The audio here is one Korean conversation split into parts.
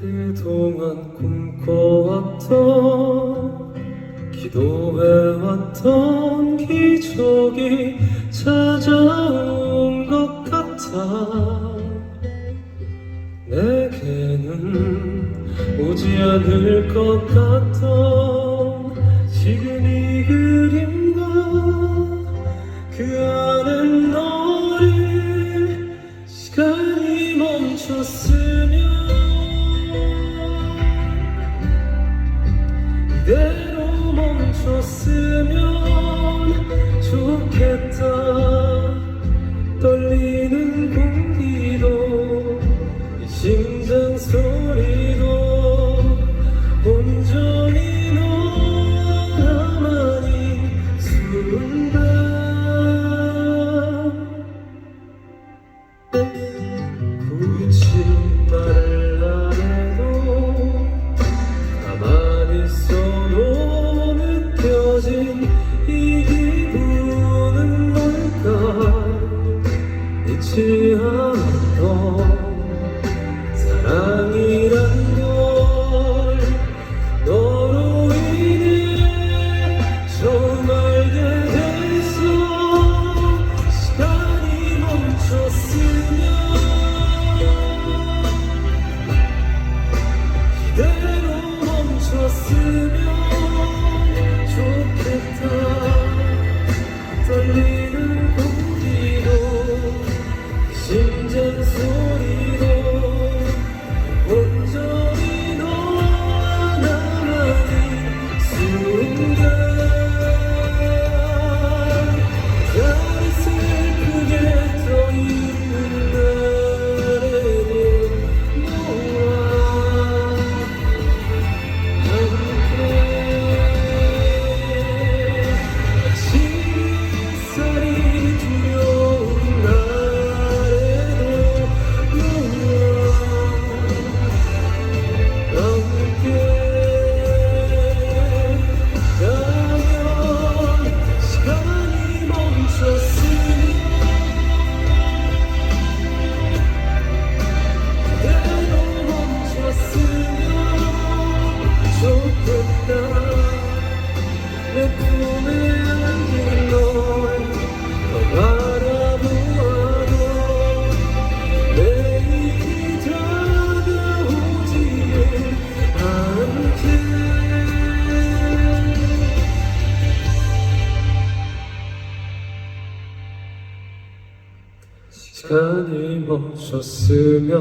그동안 꿈꿔왔던 기도해왔던 기적이 찾아온 것 같아. 내게는 오지 않을 것 같던 그대로 멈췄으면 좋겠다 Nosso assim, Senhor. 시간을 멈췄으면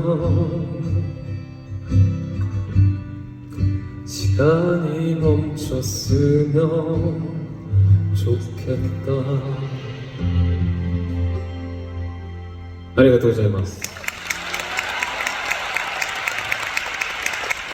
시간이 멈췄으면 좋겠다. ありがとうございます